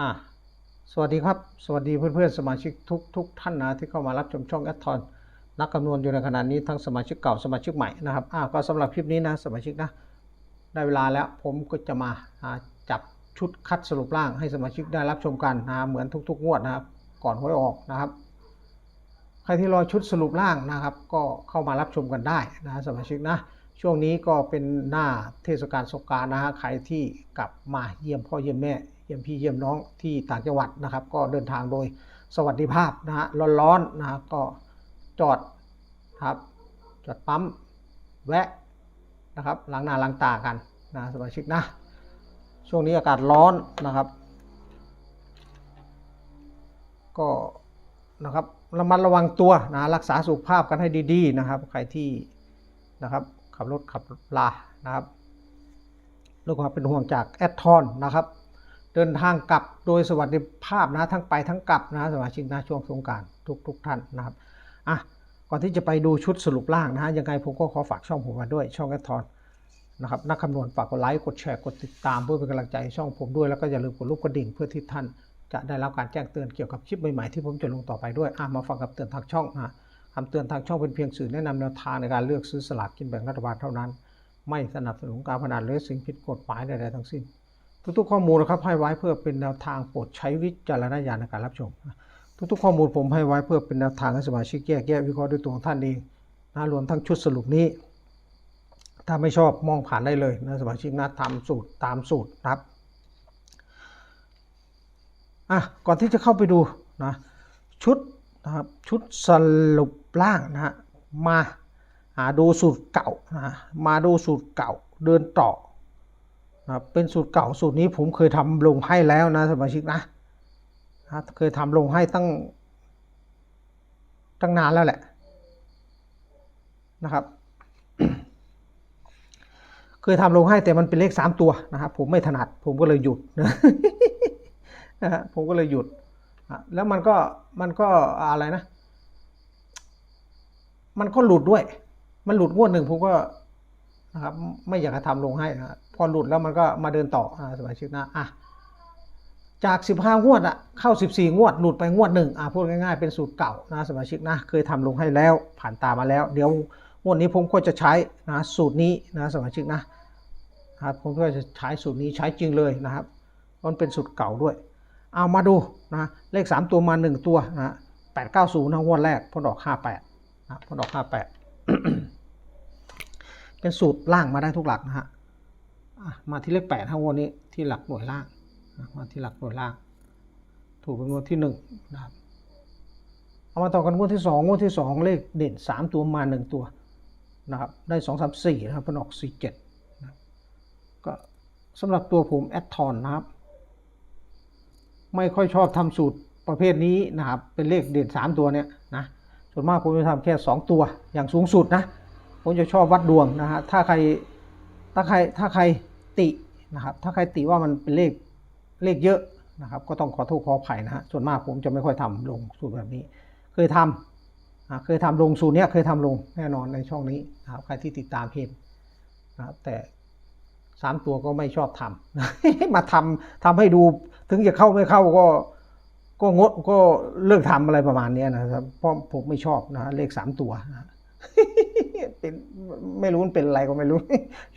อ่าสวัสดีครับ สวัสดีเพื่อนๆสมาชิกทุกทุกท่านนะที่เข้ามารับชมช่องแอดทอนนักคำนวณอยู่ในขณะนี้ทั้งสมาชิกเก่าสมาชิกใหม่นะครับอ่าก็สำหรับคลิปนี้นะสมาชิกนะได้เวลาแล้วผมก็จะมาจับชุดคัดสรุปร่างให้สมาชิกได้รับชมกันนะเหมือนทุก ๆ งวดนะครับ ก่อนหวยออกนะครับ ใครที่รอชุดสรุปร่างนะครับ ก็เข้ามารับชมกันได้นะสมาชิกนะช่วงนี้ก็เป็นหน้าเทศกาลสงกรารนะฮะใครที่กลับมาเยี่ยมพ่อเยี่ยมแม่ เยี่ยมพี่เยี่ยมน้องที่ต่างจังหวัดนะครับ ก็เดินทางโดยสวัสดิภาพนะฮะร้อนๆนะฮะก็จอดครับจอดปั๊มแวะนะครับล้างหน้าล้างตากันนะสมาชิกนะ ช่วงนี้อากาศร้อนนะครับ ก็นะครับระมัดระวังตัวนะรักษาสุขภาพกันให้ดีๆนะครับ ใครที่นะครับขับรถขับลานะครับด้วยความเป็นห่วงจากแอดทอนนะครับ เดินทางกลับโดยสวัสดิภาพนะทั้งไปทั้งกลับนะสมาชิกนะช่วงสงการทุกทุกท่านนะครับอะก่อนที่จะไปดูชุดสรุปร่างนะฮะยังไงผมก็ขอฝากช่องผมมาด้วยช่องแอดทอนนะครับนักคำนวณฝากกดไลค์กดแชร์กดติดตามเพื่อเป็นกำลังใจช่องผมด้วยแล้วก็อย่าลืมกดรูปกระดิ่งเพื่อที่ท่านจะได้รับการแจ้งเตือนเกี่ยวกับคลิปใหม่ๆที่ผมจะลงต่อไปด้วยอะมาฟังกับเตือนทางช่องนะคำเตือนทางช่องเป็นเพียงสื่อแนะนำแนวทางในการเลือกซื้อสลากกินแบ่งรัฐบาลเท่านั้น ไม่สนับสนุนการพนันหรือสิ่งผิดกฎหมายใดๆทั้งสิ้น ทุกๆข้อมูลนะครับให้ไว้เพื่อเป็นแนวทางโปรดใช้วิจารณญาณในการรับชม ทุกๆข้อมูลผมให้ไว้เพื่อเป็นแนวทางให้สมาชิกแยกแยะวิเคราะห์ด้วยตัวของท่านเองนะรวมทั้งชุดสรุปนี้ ถ้าไม่ชอบมองผ่านได้เลยนะสมาชิกนะทำสูตรตามสูตรครับอะก่อนที่จะเข้าไปดูนะชุดนะครับชุดสรุปร่างนะฮะมาหาดูสูตรเก่านะมาดูสูตรเก่าเดินต่อ นะเป็นสูตรเก่าสูตรนี้ผมเคยทำลงให้แล้วนะสมาชิกนะนะเคยทำลงให้ตั้งตั้งนานแล้วแหละนะครับ เคยทำลงให้แต่มันเป็นเลขสามตัวนะครับผมไม่ถนัดผมก็เลยหยุดนะฮะผมก็เลยหยุดแล้วมันก็มันก็อะไรนะ มันก็หลุดด้วย มันหลุดงวดหนึ่งผมก็ นะครับ ไม่อยากจะทำลงให้นะพอหลุดแล้วมันก็มาเดินต่ออสมาชิกนะอะจากสิบห้างวดอะเข้าสิบสี่งวด หลุดไปงวดหนึ่งอะพูดง่ายๆเป็นสูตรเก่านะสมาชิกนะเคยทำลงให้แล้วผ่านตามาแล้ว เดี๋ยวงวดนี้ผมก็จะใช้นะสูตรนี้นะสมาชิกนะครับผมก็จะใช้สูตรนี้ใช้จริงเลยนะครับมันเป็นสูตรเก่าด้วย เอามาดูนะเลข 3 ตัวมา 1 ตัวนะแปดเก้าศูนย์นะงวดแรกพอดอกห้าแปดนะพอดอกห้าแปด เป็นสูตรล่างมาได้ทุกหลักนะฮะมาที่เลขแปดทั้งวันนี้ที่หลักหน่วยล่างมาที่หลักหน่วยล่าง ถูกเป็นงวดที่หนึ่งนะครับเอามาต่อกันงวดที่สองงวดที่สองเลขเด่นสามตัวมาหนึ่งตัวนะครับได้สองสามสี่นะครับพออกสี่เจ็ดก็สำหรับตัวผมแอดทอนนะครับ ไม่ค่อยชอบทำสูตรประเภทนี้นะครับเป็นเลขเด่นสามตัวเนี่ยนะส่วนมากผมจะทำแค่สองตัวอย่างสูงสุดนะ ผมจะชอบวัดดวงนะฮะถ้าใครถ้าใครถ้าใครตินะครับ ถ้าใครติว่ามันเป็นเลขเลขเยอะนะครับ ก็ต้องขอโทษขออภัยนะฮะส่วนมากผมจะไม่ค่อยทำลงสูตรแบบนี้ เคยทำเคยทำลงสูตรเนี้ยเคยทำลงแน่นอนในช่องนี้นะครับ ใครที่ติดตามเพจนะครับ แต่สามตัวก็ไม่ชอบทำมาทำทำให้ดูถึงจะเข้าไม่เข้าก็ก็งดก็เลิกทำอะไรประมาณนี้นะครับ เพราะผมไม่ชอบนะเลขสามตัวนะ เป็นไม่รู้มันเป็นอะไรก็ไม่รู้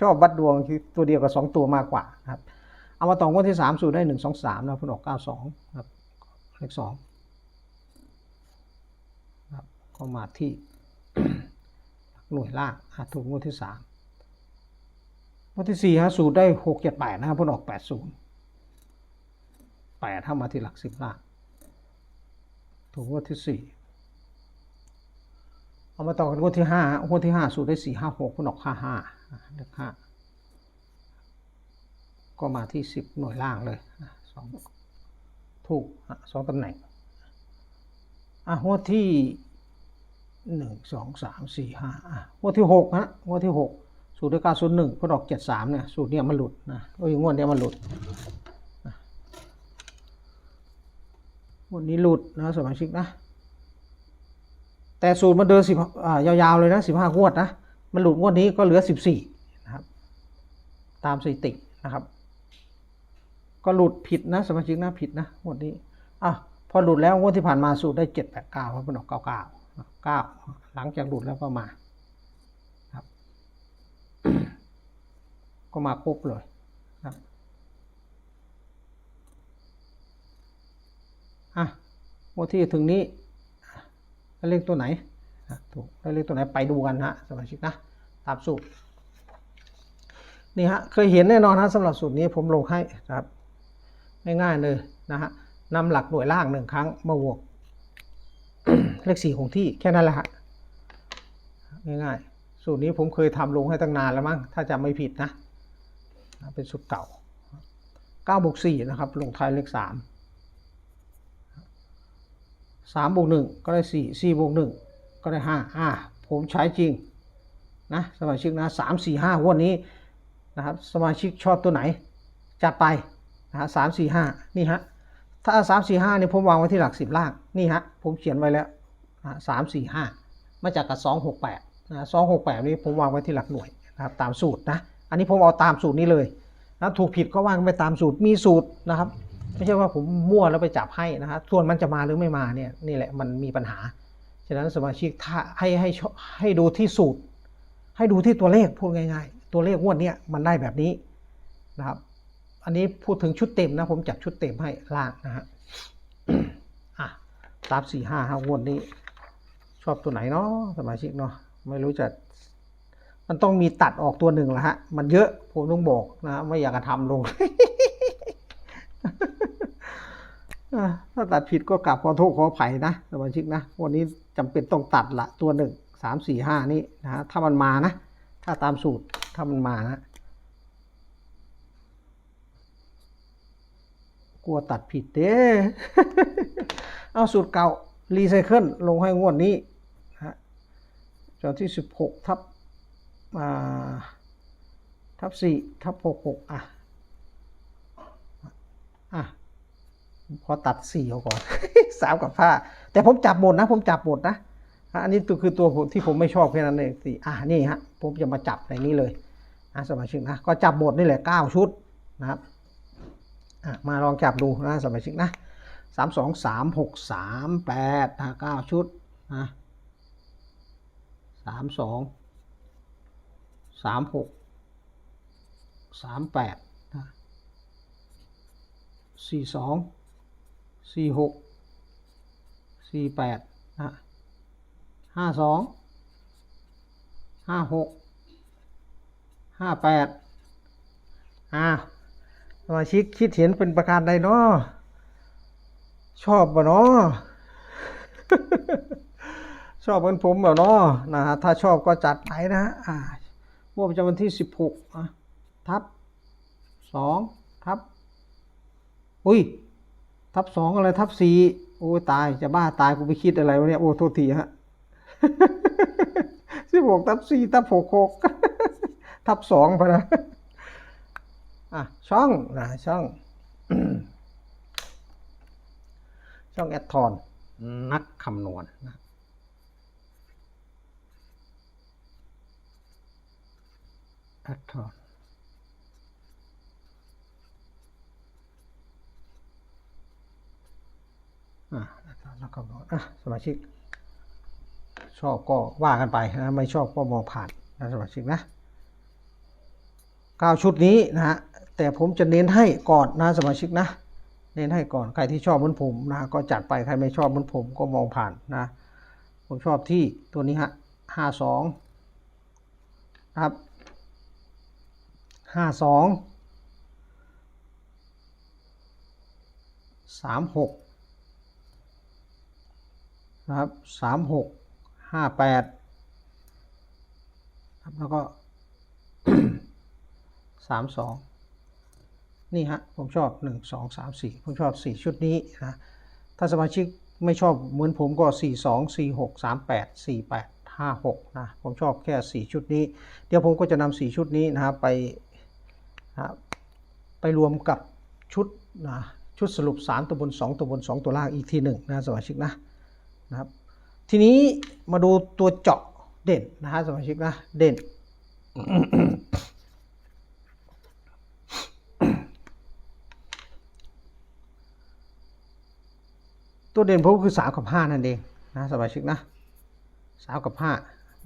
ชอบวัดดวงคือตัวเดียวกับสองตัวมากกว่าครับ เอามาต่องวดที่สามสูตรได้หนึ่งสองสามนะเพิ่นออกเก้าสองครับเลขสองครับก็มาที่หน่วยล่างถูกงวดที่สามงวดที่สี่ฮะสูตรได้หกเจ็ดแปดนะครับเพิ่นออกแปดศูนย์แปดถ้ามาที่หลักสิบล่างถูกงวดที่สี่ เอามาต่อกันงวดที่ห้างวดที่ห้าสูตรได้สี่ห้าหกคุณออกห้าห้าเลขห้าก็มาที่สิบหน่วยล่างเลยสองถูกสองตำแหน่งอะงวดที่หนึ่งสองสามสี่ห้าอะงวดที่หกฮะงวดที่หกสูตรได้เก้าศูนย์หนึ่งคุณออกเจ็ดสามเนี่ยสูตรเนี้ยมันหลุดนะโอ้ยงวดเนี้ยมันหลุดวันนี้หลุดนะสมาชิกนะ แต่สูตรมันเดินสิบยาวๆเลยนะสิบห้างวดนะ มันหลุดงวดนี้ก็เหลือสิบสี่นะครับ ตามสถิตินะครับ ก็หลุดผิดนะสมาชิกนะผิดนะงวดนี้อะพอหลุดแล้วงวดที่ผ่านมาสูตรได้เจ็ดแปดเก้าครับเป็นออกเก้าเก้าเก้าหลังจากหลุดแล้วก็มาครับ ก็มาครบเลยครับอะงวดที่ถึงนี้ แล้วเลขตัวไหนถูกแล้วเลขตัวไหนไปดูกันฮะสมาชิกนะตามสูตรนี่ฮะเคยเห็นแน่นอนนะสำหรับสูตรนี้ผมลงให้นะครับง่ายๆเลยนะฮะนำหลักหน่วยล่างหนึ่งครั้งมาบวกเลขสี่คงที่แค่นั้นแหละฮะง่ายๆสูตรนี้ผมเคยทำลงให้ตั้งนานแล้วมั้งถ้าจำไม่ผิดนะ เป็นสูตรเก่าเก้าบวกสี่นะครับลงท้ายเลขสาม สามบวกหนึ่งก็ได้สี่สี่บวกหนึ่งก็ได้ห้าอ่าผมใช้จริงนะสมาชิกนะสามสี่ห้างวันนี้นะครับสมาชิกชอบตัวไหนจัดไปนะฮะสามสี่ห้านี่ฮะถ้าสามสี่ห้านี่ผมวางไว้ที่หลักสิบล่างนี่ฮะผมเขียนไว้แล้วสามสี่ห้ามาจากกับสองหกแปดนะสองหกแปดนี้ผมวางไว้ที่หลักหน่วยนะครับตามสูตรนะอันนี้ผมเอาตามสูตรนี้เลยนะถูกผิดก็ว่างไปตามสูตรมีสูตรนะครับ ไม่ใช่ว่าผมมั่วแล้วไปจับให้นะฮะส่วนมันจะมาหรือไม่มาเนี่ยนี่แหละมันมีปัญหา ฉะนั้นสมาชิกถ้าให้ให้ให้ดูที่สูตร ให้ดูที่ตัวเลขพูดง่าย ๆ ตัวเลขงวดเนี้ยมันได้แบบนี้นะครับ อันนี้พูดถึงชุดเต็มนะผมจัดชุดเต็มให้ล่างนะฮะอะสามสี่ห้าห้างวดนี้ ชอบตัวไหนเนาะสมาชิกเนาะไม่รู้จะมันต้องมีตัดออกตัวหนึ่งละฮะ มันเยอะ ผมต้องบอกนะ ไม่อยากจะทำลง ถ้าตัดผิดก็กลับขอโทษขออภัยนะสมาชิกนะ วันนี้จำเป็นต้องตัดละตัวหนึ่งสามสี่ห้านี่นะถ้ามันมานะ ถ้าตามสูตรถ้ามันมานะ กลัวตัดผิดเด้เอาสูตรเก่ารีไซเคิลลงให้งวดนี้นะฮะจอที่สิบหกทับทับสี่ทับหกหกอะ อะ พอตัดสี่เอาก่อนสามกับห้าแต่ผมจับหมดนะ ผมจับหมดนะอันนี้ตัวคือตัวผมที่ผมไม่ชอบแค่นั้นเองสี่อะนี่ฮะผมจะมาจับในนี้เลยนะสมาชิกนะก็จับหมดนี่แหละเก้าชุดนะครับอะมาลองจับดูนะสมาชิกนะสามสองสามหกสามแปดเก้าชุดนะสามสองสามหกสามแปดสี่สอง สี่หกสี่แปดนะห้าสองห้าหกห้าแปดอ่าสมาชิกคิดเห็นเป็นประการใดเนาะชอบบ่เนาะชอบเหมือนผมแบบเนาะนะฮะถ้าชอบก็จัดไปนะฮะอ่างวดประจำวันที่สิบหกอะทับสองทับ อุ้ย ทับสองอะไรทับสี่โอ้ตายจะบ้าตายกูไปคิดอะไรวะเนี่ยโอ้โทษทีฮะสิบหกทับสี่ทับหกหกทับสองพอนะอะช่องนะช่อง ช่องแอดทอนนักคำนวณนะแอดทอน อะนักคำนวณอะสมาชิก ชอบก็ว่ากันไปนะไม่ชอบก็มองผ่านนะสมาชิกนะเก้าชุดนี้นะฮะแต่ผมจะเน้นให้ก่อนนะสมาชิกนะ เน้นให้ก่อนใครที่ชอบเหมือนผมนะก็จัดไปใครไม่ชอบเหมือนผมก็มองผ่านนะ ผมชอบที่ตัวนี้ฮะห้าสองครับห้าสองสามหก นะครับสามหกห้าแปดครับแล้วก็สามสองนี่ฮะ ผมชอบหนึ่งสองสามสี่ผมชอบสี่ชุดนี้นะ ถ้าสมาชิกไม่ชอบเหมือนผมก็สี่สองสี่หกสามแปดสี่แปดห้าหกนะ ผมชอบแค่สี่ชุดนี้ เดี๋ยวผมก็จะนำสี่ชุดนี้นะครับไปนะไปรวมกับชุดนะชุดสรุปสามตัวบนสองตัวบนสองตัวล่างอีกทีหนึ่งนะสมาชิกนะ นะครับ ทีนี้มาดูตัวเจาะเด่นนะฮะสมาชิกนะ เด่น ตัวเด่นผมคือสามกับห้านั่นเองนะสมาชิกนะสามกับห้า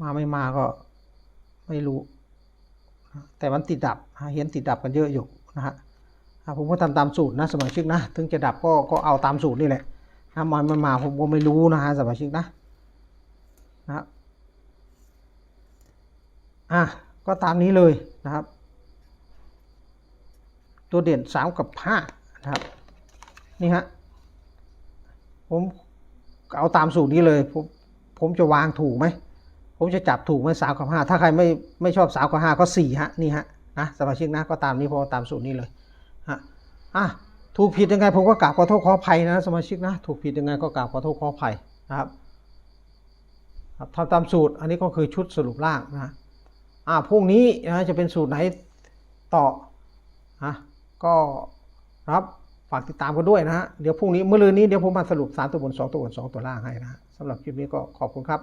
มาไม่มาก็ไม่รู้ แต่มันติดดับเห็นติดดับกันเยอะอยู่นะฮะผมก็ทำตามสูตรนะสมาชิกนะ ถึงจะดับก็ก็เอาตามสูตรนี่แหละ ถ้ามันไม่มาผมก็ไม่รู้นะฮะสมาชิกนะนะครับอะก็ตามนี้เลยนะครับ ตัวเด่นสามกับห้านะครับ นี่ฮะผมเอาตามสูตรนี้เลยผมผมจะวางถูกไหมผมจะจับถูกไหมสามกับห้าถ้าใครไม่ไม่ชอบสามกับห้าก็สี่ฮะนี่ฮะนะสมาชิกนะก็ตามนี้พอตามสูตรนี้เลยฮะอะ ถูกผิดยังไงผมก็กราบขอโทษขออภัยนะสมาชิกนะถูกผิดยังไงก็กราบขอโทษขออภัยนะครับทำตามสูตรอันนี้ก็คือชุดสรุปร่างนะอ่าพรุ่งนี้นะจะเป็นสูตรไหนต่อฮะก็รับฝากติดตามกันด้วยนะฮะเดี๋ยวพรุ่งนี้เมื่อลืนนี้เดี๋ยวผมมาสรุปสามตัวบนสองตัวบนสองตัวล่างให้นะสำหรับคลิปนี้ก็ขอบคุณครับ